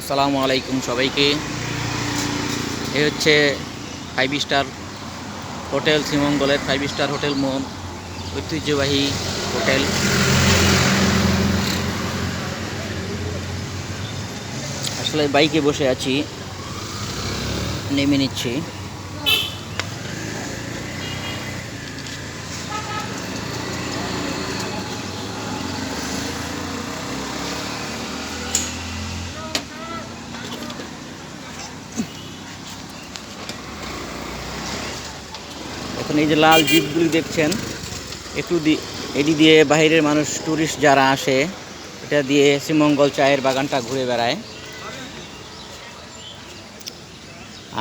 আসসালামু আলাইকুম সবাইকে। এ হচ্ছে ফাইভ স্টার হোটেল শ্রীমঙ্গলের ফাইভ স্টার হোটেল মোহন ঐতিহ্যবাহী হোটেল আসলে বাইকে বসে আছি, নেমে নিচ্ছি। এখন এই যে লাল জিপগুলি দেখছেন, একটু এটি দিয়ে বাইরের মানুষ ট্যুরিস্ট যারা আসে, এটা দিয়ে শ্রীমঙ্গল চায়ের বাগানটা ঘুরে বেড়ায়।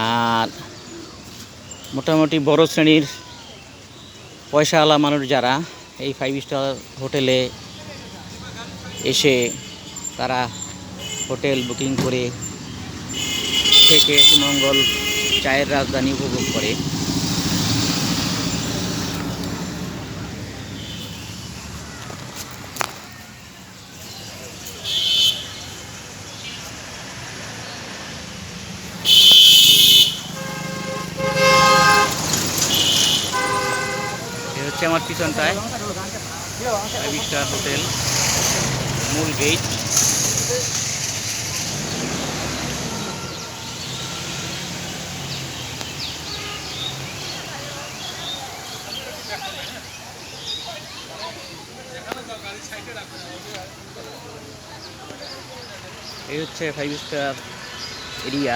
আর মোটামুটি বড় শ্রেণির পয়সাওয়ালা মানুষ যারা, এই ফাইভ স্টার হোটেলে এসে তারা হোটেল বুকিং করে থেকে শ্রীমঙ্গল চায়ের রাজধানী উপভোগ করে এ হচ্ছে আমার পিছনটায়। ফাইভ স্টার হোটেল মূল গেট। এই হচ্ছে ফাইভ স্টার এরিয়া